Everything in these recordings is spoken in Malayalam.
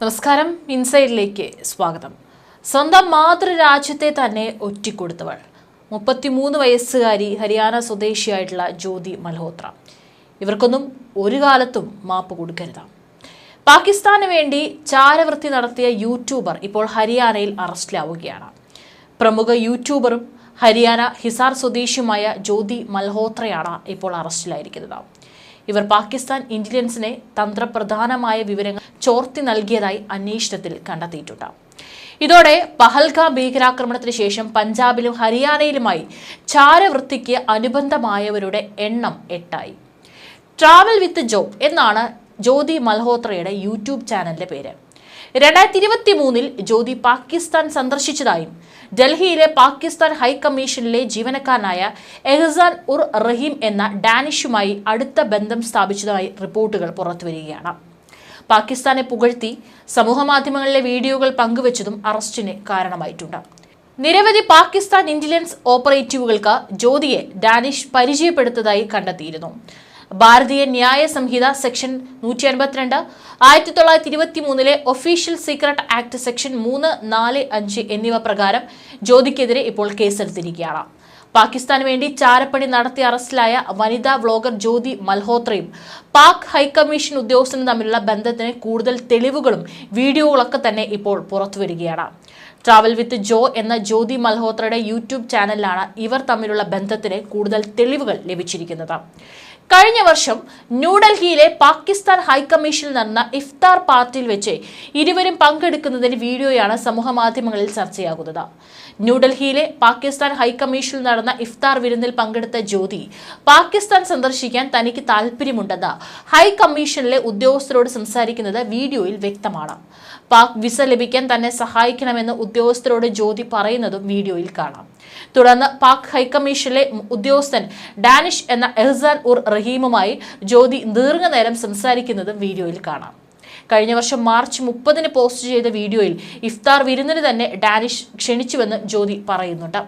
നമസ്കാരം ഇൻസൈഡിലേക്ക് സ്വാഗതം. സ്വന്തം മാതൃരാജ്യത്തെ തന്നെ ഒറ്റിക്കൊടുത്തവൾ. മുപ്പത്തിമൂന്ന് വയസ്സുകാരി ഹരിയാന സ്വദേശിയായിട്ടുള്ള ജ്യോതി മൽഹോത്ര. ഇവർക്കൊന്നും ഒരു കാലത്തും മാപ്പ് കൊടുക്കരുത്. പാകിസ്ഥാന് വേണ്ടി ചാരവൃത്തി നടത്തിയ യൂട്യൂബർ ഇപ്പോൾ ഹരിയാനയിൽ അറസ്റ്റിലാവുകയാണ്. പ്രമുഖ യൂട്യൂബറും ഹരിയാന ഹിസാർ സ്വദേശിയുമായ ജ്യോതി മൽഹോത്രയാണ് ഇപ്പോൾ അറസ്റ്റിലായിരിക്കുന്നത്. ഇവർ പാകിസ്ഥാൻ ഇന്റലിജൻസിനെ തന്ത്രപ്രധാനമായ വിവരങ്ങൾ ചോർത്തി നൽകിയതായി അന്വേഷണത്തിൽ കണ്ടെത്തിയിട്ടുണ്ട്. ഇതോടെ പഹൽഗാം ഭീകരാക്രമണത്തിന് ശേഷം പഞ്ചാബിലും ഹരിയാനയിലുമായി ചാരവൃത്തിക്ക് അനുബന്ധമായവരുടെ എണ്ണം എട്ടായി. ട്രാവൽ വിത്ത് ജോബ് എന്നാണ് ജ്യോതി മൽഹോത്രയുടെ യൂട്യൂബ് ചാനലിന്റെ പേര്. രണ്ടായിരത്തി ഇരുപത്തി മൂന്നിൽ ജ്യോതി പാകിസ്ഥാൻ സന്ദർശിച്ചതായും ഡൽഹിയിലെ പാകിസ്ഥാൻ ഹൈക്കമ്മീഷനിലെ ജീവനക്കാരനായ എഹ്സാൻ ഉർ റഹീം എന്ന ഡാനിഷുമായി അടുത്ത ബന്ധം സ്ഥാപിച്ചതായി റിപ്പോർട്ടുകൾ പുറത്തുവരികയാണ്. പാകിസ്ഥാനെ പുകഴ്ത്തി സമൂഹമാധ്യമങ്ങളിലെ വീഡിയോകൾ പങ്കുവച്ചതും അറസ്റ്റിന് കാരണമായിട്ടുണ്ട്. നിരവധി പാകിസ്ഥാൻ ഇന്റലിജൻസ് ഓപ്പറേറ്റീവുകൾക്ക് ജ്യോതിയെ ഡാനിഷ് പരിചയപ്പെടുത്തതായി കണ്ടെത്തിയിരുന്നു. ഭാരതീയ ന്യായ സംഹിത സെക്ഷൻ നൂറ്റി അൻപത്തിരണ്ട് ആയിരത്തി തൊള്ളായിരത്തി ഇരുപത്തി മൂന്നിലെ ഒഫീഷ്യൽ സീക്രട്ട് ആക്ട് സെക്ഷൻ മൂന്ന് നാല് അഞ്ച് എന്നിവ പ്രകാരം ജ്യോതിക്കെതിരെ ഇപ്പോൾ കേസെടുത്തിരിക്കുകയാണ്. പാകിസ്ഥാന് വേണ്ടി ചാരപ്പണി നടത്തി അറസ്റ്റിലായ വനിതാ വ്ളോഗർ ജ്യോതി മൽഹോത്രയും പാക് ഹൈക്കമ്മീഷൻ ഉദ്യോഗസ്ഥനും തമ്മിലുള്ള ബന്ധത്തിന് കൂടുതൽ തെളിവുകളും വീഡിയോകളൊക്കെ തന്നെ ഇപ്പോൾ പുറത്തുവരികയാണ്. ട്രാവൽ വിത്ത് ജോ എന്ന ജ്യോതി മൽഹോത്രയുടെ യൂട്യൂബ് ചാനലിലാണ് ഇവർ തമ്മിലുള്ള ബന്ധത്തിന് കൂടുതൽ തെളിവുകൾ ലഭിച്ചിരിക്കുന്നത്. കഴിഞ്ഞ വർഷം ന്യൂഡൽഹിയിലെ പാകിസ്ഥാൻ ഹൈക്കമ്മീഷനിൽ നടന്ന ഇഫ്താർ പാർട്ടിയിൽ വെച്ച് ഇരുവരും പങ്കെടുക്കുന്നതിന്റെ വീഡിയോയാണ് സമൂഹമാധ്യമങ്ങളിൽ ചർച്ചയാകുന്നത്. ന്യൂഡൽഹിയിലെ പാകിസ്ഥാൻ ഹൈക്കമ്മീഷനിൽ നടന്ന ഇഫ്താർ വിരുന്നിൽ പങ്കെടുത്ത ജ്യോതി പാകിസ്ഥാൻ സന്ദർശിക്കാൻ തനിക്ക് താല്പര്യമുണ്ടെന്ന് ഹൈക്കമ്മീഷനിലെ ഉദ്യോഗസ്ഥരോട് സംസാരിക്കുന്നത് വീഡിയോയിൽ വ്യക്തമാണ്. പാക് വിസ ലഭിക്കാൻ തന്നെ സഹായിക്കണമെന്ന് ഉദ്യോഗസ്ഥരോട് ജ്യോതി പറയുന്നതും വീഡിയോയിൽ കാണാം. തുടർന്ന് പാക് ഹൈക്കമ്മീഷനിലെ ഉദ്യോഗസ്ഥൻ ഡാനിഷ് എന്ന എഹ്സാൻ ഉർ റഹീമുമായി ജ്യോതി ദീർഘനേരം സംസാരിക്കുന്നതും വീഡിയോയിൽ കാണാം. കഴിഞ്ഞ വർഷം മാർച്ച് മുപ്പതിന് പോസ്റ്റ് ചെയ്ത വീഡിയോയിൽ ഇഫ്താർ വിരുന്നിന് തന്നെ ഡാനിഷ് ക്ഷണിച്ചുവെന്ന് ജ്യോതി പറയുന്നുണ്ട്.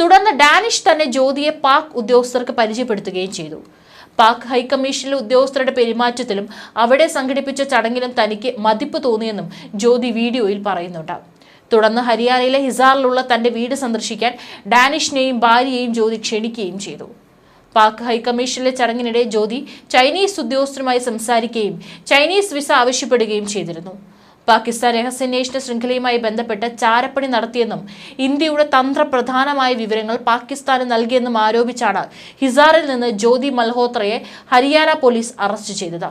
തുടർന്ന് ഡാനിഷ് തന്നെ ജ്യോതിയെ പാക് ഉദ്യോഗസ്ഥർക്ക് പരിചയപ്പെടുത്തുകയും ചെയ്തു. പാക് ഹൈക്കമ്മീഷനിലെ ഉദ്യോഗസ്ഥരുടെ പെരുമാറ്റത്തിലും അവിടെ സംഘടിപ്പിച്ച ചടങ്ങിലും തനിക്ക് മതിപ്പ് തോന്നിയെന്നും ജ്യോതി വീഡിയോയിൽ പറയുന്നുണ്ട്. തുടർന്ന് ഹരിയാനയിലെ ഹിസാറിലുള്ള തന്റെ വീട് സന്ദർശിക്കാൻ ഡാനിഷിനെയും ഭാര്യയെയും ജ്യോതി ക്ഷണിക്കുകയും ചെയ്തു. പാക് ഹൈക്കമ്മീഷനിലെ ചടങ്ങിനിടെ ജ്യോതി ചൈനീസ് ഉദ്യോഗസ്ഥരുമായി സംസാരിക്കുകയും ചൈനീസ് വിസ ആവശ്യപ്പെടുകയും ചെയ്തിരുന്നു. പാകിസ്ഥാൻ രഹസ്യാന്വേഷണ ശൃംഖലയുമായി ബന്ധപ്പെട്ട് ചാരപ്പണി നടത്തിയെന്നും ഇന്ത്യയുടെ തന്ത്രപ്രധാനമായ വിവരങ്ങൾ പാകിസ്ഥാന് നൽകിയെന്നും ആരോപിച്ചാണ് ഹിസാറിൽ നിന്ന് ജ്യോതി മൽഹോത്രയെ ഹരിയാന പോലീസ് അറസ്റ്റ് ചെയ്തത്.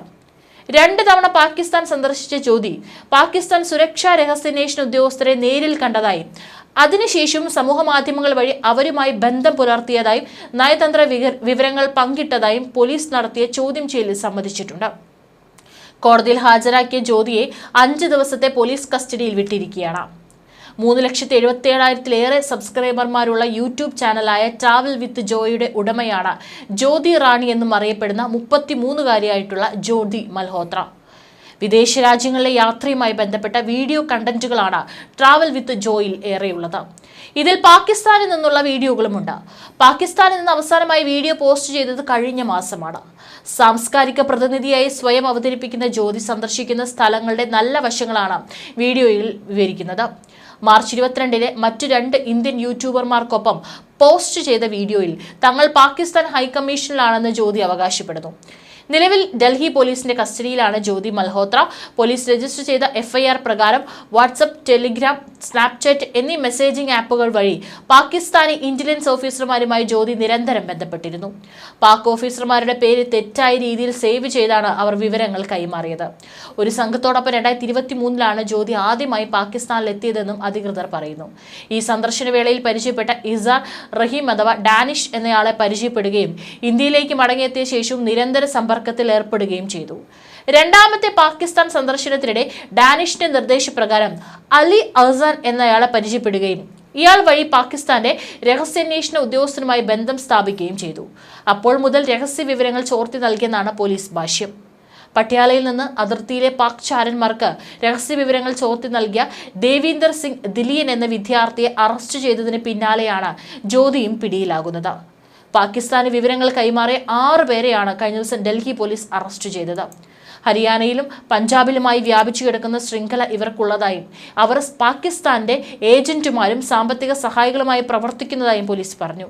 രണ്ട് തവണ പാകിസ്ഥാൻ സന്ദർശിച്ച ജ്യോതി പാകിസ്ഥാൻ സുരക്ഷാ രഹസ്യാന്വേഷണ ഉദ്യോഗസ്ഥരെ നേരിൽ കണ്ടതായി. അതിനുശേഷം സമൂഹ മാധ്യമങ്ങൾ വഴി അവരുമായി ബന്ധം പുലർത്തിയതായും നയതന്ത്ര വിവരങ്ങൾ പങ്കിട്ടതായും പോലീസ് നടത്തിയ ചോദ്യം ചെയ്യലിൽ സമ്മതിച്ചിട്ടുണ്ട്. കോടതിയിൽ ഹാജരാക്കിയ ജ്യോതിയെ അഞ്ച് ദിവസത്തെ പോലീസ് കസ്റ്റഡിയിൽ വിട്ടിരിക്കുകയാണ്. മൂന്ന് ലക്ഷത്തി എഴുപത്തി ഏഴായിരത്തിലേറെ സബ്സ്ക്രൈബർമാരുള്ള യൂട്യൂബ് ചാനലായ ട്രാവൽ വിത്ത് ജോയിയുടെ ഉടമയാണ് ജ്യോതി റാണി എന്നും അറിയപ്പെടുന്ന മുപ്പത്തിമൂന്നുകാരിയായിട്ടുള്ള ജ്യോതി മൽഹോത്ര. വിദേശ രാജ്യങ്ങളിലെ യാത്രയുമായി ബന്ധപ്പെട്ട വീഡിയോ കണ്ടന്റുകളാണ് ട്രാവൽ വിത്ത് ജോയിൽ ഏറെയുള്ളത്. ഇതിൽ പാകിസ്ഥാനിൽ നിന്നുള്ള വീഡിയോകളുമുണ്ട്. പാകിസ്ഥാനിൽ നിന്ന് അവസാനമായി വീഡിയോ പോസ്റ്റ് ചെയ്തത് കഴിഞ്ഞ മാസമാണ്. സാംസ്കാരിക പ്രതിനിധിയായി സ്വയം അവതരിപ്പിക്കുന്ന ജ്യോതി സന്ദർശിക്കുന്ന സ്ഥലങ്ങളുടെ നല്ല വശങ്ങളാണ് വീഡിയോയിൽ വിവരിക്കുന്നത്. മാർച്ച് ഇരുപത്തിരണ്ടിന് മറ്റു രണ്ട് ഇന്ത്യൻ യൂട്യൂബർമാർക്കൊപ്പം പോസ്റ്റ് ചെയ്ത വീഡിയോയിൽ തങ്ങൾ പാകിസ്ഥാൻ ഹൈക്കമ്മീഷനിലാണെന്ന് ജ്യോതി അവകാശപ്പെടുന്നു. നിലവിൽ ഡൽഹി പോലീസിന്റെ കസ്റ്റഡിയിലാണ് ജ്യോതി മൽഹോത്ര. പോലീസ് രജിസ്റ്റർ ചെയ്ത എഫ്ഐആർ പ്രകാരം വാട്സപ്പ് ടെലിഗ്രാം സ്നാപ്ചാറ്റ് എന്നീ മെസ്സേജിംഗ് ആപ്പുകൾ വഴി പാകിസ്ഥാനി ഇന്റലിജൻസ് ഓഫീസർമാരുമായി ജ്യോതി നിരന്തരം ബന്ധപ്പെട്ടിരുന്നു. പാക് ഓഫീസർമാരുടെ പേര് തെറ്റായ രീതിയിൽ സേവ് ചെയ്താണ് അവർ വിവരങ്ങൾ കൈമാറിയത്. ഒരു സംഘത്തോടൊപ്പം രണ്ടായിരത്തി ഇരുപത്തി മൂന്നിലാണ് ജ്യോതി ആദ്യമായി പാകിസ്ഥാനിൽ എത്തിയതെന്നും അധികൃതർ പറയുന്നു. ഈ സന്ദർശന വേളയിൽ പരിചയപ്പെട്ട ഇസാർ റഹീം അഥവാ ഡാനിഷ് എന്നയാളെ പരിചയപ്പെടുകയും ഇന്ത്യയിലേക്ക് മടങ്ങിയെത്തിയ ശേഷവും നിരന്തര സമ്പർക്കത്തിൽ ഏർപ്പെടുകയും ചെയ്തു. രണ്ടാമത്തെ പാകിസ്ഥാൻ സന്ദർശനത്തിനിടെ ഡാനിഷിന്റെ നിർദ്ദേശപ്രകാരം അലി അഹ്സാൻ എന്നയാളെ പരിചയപ്പെടുകയും ഇയാൾ വഴി പാകിസ്ഥാന്റെ രഹസ്യാന്വേഷണ ഉദ്യോഗസ്ഥനുമായി ബന്ധം സ്ഥാപിക്കുകയും ചെയ്തു. അപ്പോൾ മുതൽ രഹസ്യ വിവരങ്ങൾ ചോർത്തി നൽകിയെന്നാണ് പോലീസ് ഭാഷ്യം. പട്യാലയിൽ നിന്ന് അതിർത്തിയിലെ പാക് ചാരന്മാർക്ക് രഹസ്യ വിവരങ്ങൾ ചോർത്തി നൽകിയ ദേവീന്ദർ സിംഗ് ദിലിയൻ എന്ന വിദ്യാർത്ഥിയെ അറസ്റ്റ് ചെയ്തതിന് പിന്നാലെയാണ് ജ്യോതിയും പിടിയിലാകുന്നത്. പാകിസ്ഥാന് വിവരങ്ങൾ കൈമാറിയ ആറു പേരെയാണ് കഴിഞ്ഞ ദിവസം ഡൽഹി പോലീസ് അറസ്റ്റ് ചെയ്തത്. ഹരിയാനയിലും പഞ്ചാബിലുമായി വ്യാപിച്ചു കിടക്കുന്ന ശൃംഖല ഇവർക്കുള്ളതായും അവർ പാകിസ്ഥാന്റെ ഏജന്റുമാരും സാമ്പത്തിക സഹായികളുമായി പ്രവർത്തിക്കുന്നതായും പോലീസ് പറഞ്ഞു.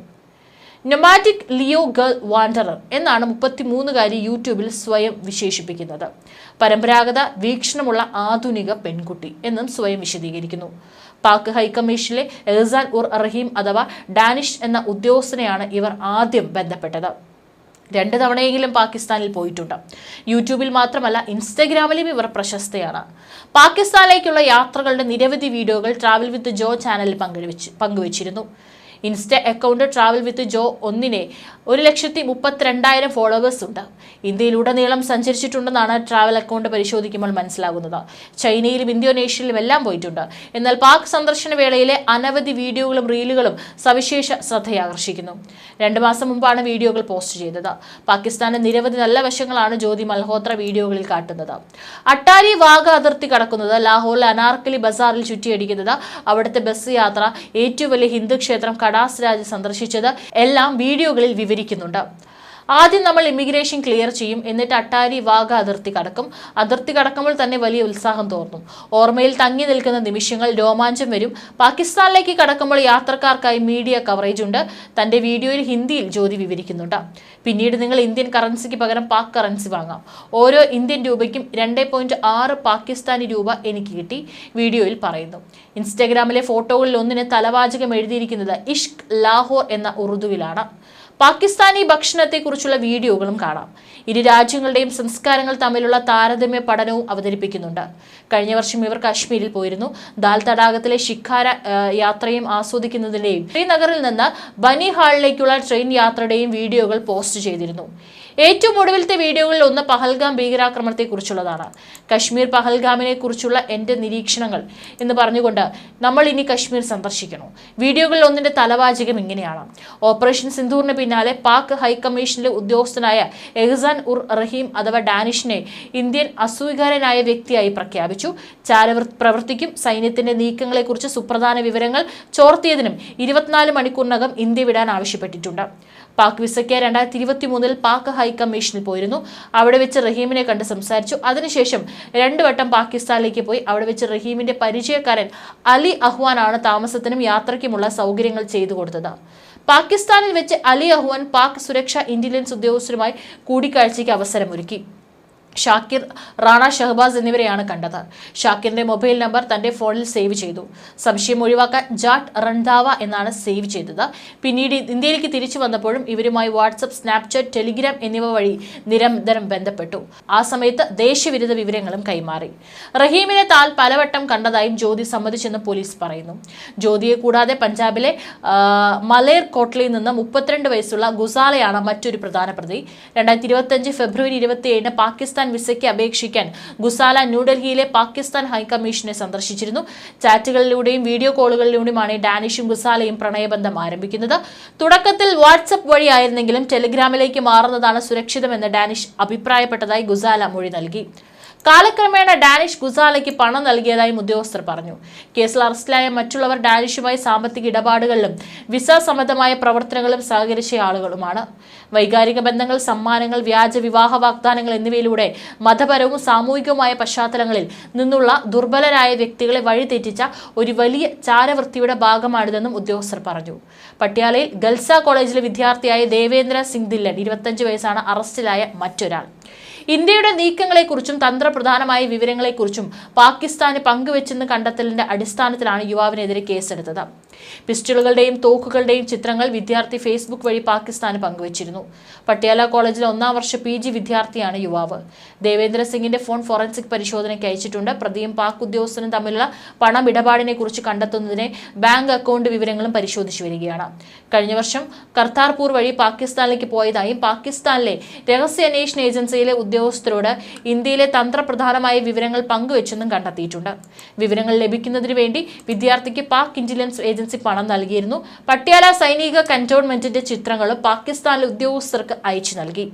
നൊമാറ്റിക് ലിയോ ഗേൾ വാണ്ടറർ എന്നാണ് മുപ്പത്തിമൂന്നുകാരി യൂട്യൂബിൽ സ്വയം വിശേഷിപ്പിക്കുന്നത്. പരമ്പരാഗത വീക്ഷണമുള്ള ആധുനിക പെൺകുട്ടി എന്നും സ്വയം വിശദീകരിക്കുന്നു. പാക് ഹൈക്കമ്മീഷനിലെ എഹ്സാൻ ഉർ റഹീം അഥവാ ഡാനിഷ് എന്ന ഉദ്യോഗസ്ഥനെയാണ് ഇവർ ആദ്യം ബന്ധപ്പെട്ടത്. രണ്ട് തവണയെങ്കിലും പാകിസ്ഥാനിൽ പോയിട്ടുണ്ട്. യൂട്യൂബിൽ മാത്രമല്ല ഇൻസ്റ്റഗ്രാമിലും ഇവർ പ്രശസ്തയാണ്. പാകിസ്ഥാനിലേക്കുള്ള യാത്രകളുടെ നിരവധി വീഡിയോകൾ ട്രാവൽ വിത്ത് ജോ ചാനലിൽ പങ്കുവച്ചു പങ്കുവച്ചിരുന്നു. Insta account travel with Jo ഒന്നിനെ ഒരു ലക്ഷത്തി മുപ്പത്തിരണ്ടായിരം ഫോളോവേഴ്സ് ഉണ്ട്. ഇന്ത്യയിലുടനീളം സഞ്ചരിച്ചിട്ടുണ്ടെന്നാണ് ട്രാവൽ അക്കൗണ്ട് പരിശോധിക്കുമ്പോൾ മനസ്സിലാകുന്നത്. ചൈനയിലും ഇന്തോനേഷ്യയിലും എല്ലാം പോയിട്ടുണ്ട്. എന്നാൽ പാക് സന്ദർശന വേളയിലെ അനവധി വീഡിയോകളും റീലുകളും സവിശേഷ ശ്രദ്ധയാകർഷിക്കുന്നു. രണ്ടു മാസം മുമ്പാണ് വീഡിയോകൾ പോസ്റ്റ് ചെയ്തത്. പാകിസ്ഥാന്റെ നിരവധി നല്ല വശങ്ങളാണ് ജ്യോതി മൽഹോത്ര വീഡിയോകളിൽ കാട്ടുന്നത്. അട്ടാരി വാഗ അതിർത്തി കടക്കുന്നത് ലാഹോറിലെ അനാർക്കലി ബസാറിൽ ചുറ്റിയടിക്കുന്നത് അവിടുത്തെ ബസ് യാത്ര ഏറ്റവും വലിയ ഹിന്ദു ക്ഷേത്രം കടാസ് രാജ് സന്ദർശിച്ചത് എല്ലാം വീഡിയോകളിൽ വിവരിക്കുന്നുണ്ട്. ആദ്യം നമ്മൾ ഇമിഗ്രേഷൻ ക്ലിയർ ചെയ്യും എന്നിട്ട് അട്ടാരി വാഗ അതിർത്തി കടക്കും. അതിർത്തി കടക്കുമ്പോൾ തന്നെ വലിയ ഉത്സാഹം തോന്നും. ഓർമ്മയിൽ തങ്ങി നിൽക്കുന്ന നിമിഷങ്ങൾ രോമാഞ്ചം വരും. പാകിസ്ഥാനിലേക്ക് കടക്കുമ്പോൾ യാത്രക്കാർക്കായി മീഡിയ കവറേജ് ഉണ്ട്. തന്റെ വീഡിയോയിൽ ഹിന്ദിയിൽ ജ്യോതി വിവരിക്കുന്നുണ്ട്. പിന്നീട് നിങ്ങൾ ഇന്ത്യൻ കറൻസിക്ക് പകരം പാക് കറൻസി വാങ്ങാം. ഓരോ ഇന്ത്യൻ രൂപയ്ക്കും രണ്ട് പോയിന്റ് ആറ് പാകിസ്ഥാനി രൂപ എനിക്ക് കിട്ടി വീഡിയോയിൽ പറയുന്നു. ഇൻസ്റ്റാഗ്രാമിലെ ഫോട്ടോകളിൽ ഒന്നിന് തലവാചകം എഴുതിയിരിക്കുന്നത് ഇഷ്ക് ലാഹോർ എന്ന ഉറുദുവിലാണ്. പാകിസ്ഥാനി ഭക്ഷണത്തെക്കുറിച്ചുള്ള വീഡിയോകളും കാണാം. ഇരു രാജ്യങ്ങളുടെയും സംസ്കാരങ്ങൾ തമ്മിലുള്ള താരതമ്യ പഠനവും അവതരിപ്പിക്കുന്നുണ്ട്. കഴിഞ്ഞ വർഷം ഇവർ കാശ്മീരിൽ പോയിരുന്നു. ദാൽ തടാകത്തിലെ ശിഖാര യാത്രയും ആസ്വദിക്കുന്നതിന്റെയും ശ്രീനഗറിൽ നിന്ന് ബനിഹാളിലേക്കുള്ള ട്രെയിൻ യാത്രയുടെയും വീഡിയോകൾ പോസ്റ്റ് ചെയ്തിരുന്നു. ഏറ്റവും ഒടുവിലത്തെ വീഡിയോകളിൽ ഒന്ന് പഹൽഗാം ഭീകരാക്രമണത്തെക്കുറിച്ചുള്ളതാണ്. കശ്മീർ പഹൽഗാമിനെ കുറിച്ചുള്ള എന്റെ നിരീക്ഷണങ്ങൾ എന്ന് പറഞ്ഞുകൊണ്ട് നമ്മൾ ഇനി കശ്മീർ സന്ദർശിക്കണം വീഡിയോകളിൽ ഒന്നിന്റെ തലവാചകം ഇങ്ങനെയാണ്. ഓപ്പറേഷൻ സിന്ധൂറിന് പിന്നാലെ പാക് ഹൈക്കമ്മീഷനിലെ ഉദ്യോഗസ്ഥനായ എഹ്സാൻ ഉർ റഹീം അഥവാ ഡാനിഷിനെ ഇന്ത്യൻ അസൂയകാരനായ വ്യക്തിയായി പ്രഖ്യാപിച്ചു. ചാരവൃ പ്രവർത്തിക്കും. സൈന്യത്തിന്റെ നീക്കങ്ങളെക്കുറിച്ച് സുപ്രധാന വിവരങ്ങൾ ചോർത്തിയതിനും ഇരുപത്തിനാല് മണിക്കൂറിനകം ഇന്ത്യ വിടാൻ ആവശ്യപ്പെട്ടിട്ടുണ്ട്. പാക് വിസയ്ക്ക് രണ്ടായിരത്തി ഇരുപത്തി മൂന്നിൽ പാക് ഹൈക്കമ്മീഷനിൽ പോയിരുന്നു. അവിടെ വെച്ച് റഹീമിനെ കണ്ട് സംസാരിച്ചു. അതിനുശേഷം രണ്ടു വട്ടം പാകിസ്ഥാനിലേക്ക് പോയി. അവിടെ വെച്ച് റഹീമിന്റെ പരിചയക്കാരൻ അലി അഹ്വാനാണ് താമസത്തിനും യാത്രയ്ക്കുമുള്ള സൗകര്യങ്ങൾ ചെയ്തു കൊടുത്തത്. പാകിസ്ഥാനിൽ വെച്ച് അലി അഹ്വാൻ പാക് സുരക്ഷാ ഇന്റലിജൻസ് ഉദ്യോഗസ്ഥരുമായി കൂടിക്കാഴ്ചയ്ക്ക് അവസരമൊരുക്കി. ഷാക്കിർ റാണ ഷഹബാസ് എന്നിവരെയാണ് കണ്ടത്. ഷാക്കിറിന്റെ മൊബൈൽ നമ്പർ തന്റെ ഫോണിൽ സേവ് ചെയ്തു. സംശയം ഒഴിവാക്കാൻ ജാട്ട് റൺധാവ എന്നാണ് സേവ് ചെയ്തത്. പിന്നീട് ഇന്ത്യയിലേക്ക് തിരിച്ചു വന്നപ്പോഴും ഇവരുമായി വാട്സപ്പ് സ്നാപ്ചാറ്റ് ടെലിഗ്രാം എന്നിവ വഴി നിരന്തരം ബന്ധപ്പെട്ടു. ആ സമയത്ത് ദേശവിരുദ്ധ വിവരങ്ങളും കൈമാറി. റഹീമിനെ താൽ പലവട്ടം കണ്ടതായും ജ്യോതി സമ്മതിച്ചെന്ന് പോലീസ് പറയുന്നു. ജ്യോതിയെ കൂടാതെ പഞ്ചാബിലെ മലേർ കോട്ടലിൽ നിന്ന് മുപ്പത്തിരണ്ട് വയസ്സുള്ള ഗുസാലയാണ് മറ്റൊരു പ്രധാന പ്രതി. രണ്ടായിരത്തി ഇരുപത്തിയഞ്ച് ഫെബ്രുവരി ഇരുപത്തിയേഴിന് പാകിസ്ഥാൻ വിസയ്ക്ക് അപേക്ഷിക്കാൻ ഗുസാല ന്യൂഡൽഹിയിലെ പാകിസ്ഥാൻ ഹൈക്കമ്മീഷനെ സന്ദർശിച്ചിരുന്നു. ചാറ്റുകളിലൂടെയും വീഡിയോ കോളുകളിലൂടെയുമാണ് ഡാനിഷും ഗുസാലയും പ്രണയബന്ധം ആരംഭിക്കുന്നത്. തുടക്കത്തിൽ വാട്സപ്പ് വഴിയായിരുന്നെങ്കിലും ടെലിഗ്രാമിലേക്ക് മാറുന്നതാണ് സുരക്ഷിതമെന്ന് ഡാനിഷ് അഭിപ്രായപ്പെട്ടതായി ഗുസാല മൊഴി നൽകി. കാലക്രമേണ ഡാനിഷ് ഗുസാലയ്ക്ക് പണം നൽകിയതായും ഉദ്യോഗസ്ഥർ പറഞ്ഞു. കേസിൽ അറസ്റ്റിലായ മറ്റുള്ളവർ ഡാനിഷുമായി സാമ്പത്തിക ഇടപാടുകളിലും വിസ സംബന്ധമായ പ്രവർത്തനങ്ങളും സഹകരിച്ച ആളുകളുമാണ്. വൈകാരിക ബന്ധങ്ങൾ സമ്മാനങ്ങൾ വ്യാജ വിവാഹ വാഗ്ദാനങ്ങൾ എന്നിവയിലൂടെ മതപരവും സാമൂഹികവുമായ പശ്ചാത്തലങ്ങളിൽ നിന്നുള്ള ദുർബലരായ വ്യക്തികളെ വഴിതെറ്റിച്ച ഒരു വലിയ ചാരവൃത്തിയുടെ ഭാഗമാണിതെന്നും ഉദ്യോഗസ്ഥർ പറഞ്ഞു. പട്യാലയിൽ ഗൽസ കോളേജിലെ വിദ്യാർത്ഥിയായ ദേവേന്ദ്ര സിംഗ് ദില്ലൻ ഇരുപത്തഞ്ച് വയസ്സാണ് അറസ്റ്റിലായ മറ്റൊരാൾ. ഇന്ത്യയുടെ നീക്കങ്ങളെക്കുറിച്ചും തന്ത്രപ്രധാനമായ വിവരങ്ങളെക്കുറിച്ചും പാകിസ്ഥാന് പങ്കുവെച്ചെന്ന് കണ്ടെത്തലിന്റെ അടിസ്ഥാനത്തിലാണ് യുവാവിനെതിരെ കേസെടുത്തത്. പിസ്റ്റളുകളുടെയും തോക്കുകളുടെയും ചിത്രങ്ങൾ വിദ്യാർത്ഥി ഫേസ്ബുക്ക് വഴി പാകിസ്ഥാന് പങ്കുവച്ചിരുന്നു. പട്യാല കോളേജിലെ ഒന്നാം വർഷ പി ജി വിദ്യാർത്ഥിയാണ് യുവാവ്. ദേവേന്ദ്ര സിംഗിന്റെ ഫോൺ ഫോറൻസിക് പരിശോധനയ്ക്ക് അയച്ചിട്ടുണ്ട്. പ്രതിയും പാക് ഉദ്യോഗസ്ഥനും തമ്മിലുള്ള പണമിടപാടിനെ കുറിച്ച് കണ്ടെത്തുന്നതിന് ബാങ്ക് അക്കൗണ്ട് വിവരങ്ങളും പരിശോധിച്ചു വരികയാണ്. കഴിഞ്ഞ വർഷം കർത്താർപൂർ വഴി പാകിസ്ഥാനിലേക്ക് പോയതായും പാകിസ്ഥാനിലെ രഹസ്യാന്വേഷണ ഏജൻസിയിലെ ഉദ്യോഗസ്ഥരോട് ഇന്ത്യയിലെ തന്ത്രപ്രധാനമായ വിവരങ്ങൾ പങ്കുവച്ചെന്നും കണ്ടെത്തിയിട്ടുണ്ട്. വിവരങ്ങൾ ലഭിക്കുന്നതിന് വേണ്ടി വിദ്യാർത്ഥിക്ക് പാക് ഇന്റലിജൻസ് ഏജൻസി പണം നൽകിയിരുന്നു. പട്യാല സൈനിക കന്റോൺമെന്റിന്റെ ചിത്രങ്ങൾ പാകിസ്ഥാനിലെ ഉദ്യോഗസ്ഥർക്ക് അയച്ചു നൽകി.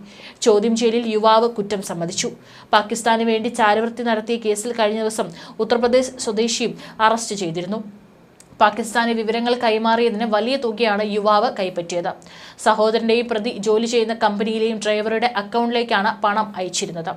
ചോദ്യം ചെയ്യലിൽ യുവാവ് കുറ്റം സമ്മതിച്ചു. പാകിസ്ഥാന് വേണ്ടി ചാരവൃത്തി നടത്തിയ കേസിൽ കഴിഞ്ഞ ദിവസം ഉത്തർപ്രദേശ് സ്വദേശിയും അറസ്റ്റ് ചെയ്തിരുന്നു. പാകിസ്ഥാന് വിവരങ്ങൾ കൈമാറിയതിന് വലിയ തുകയാണ് യുവാവ് കൈപ്പറ്റിയത്. സഹോദരന്റെയും പ്രതി ജോലി ചെയ്യുന്ന കമ്പനിയിലെയും ഡ്രൈവറുടെ അക്കൗണ്ടിലേക്കാണ് പണം അയച്ചിരുന്നത്.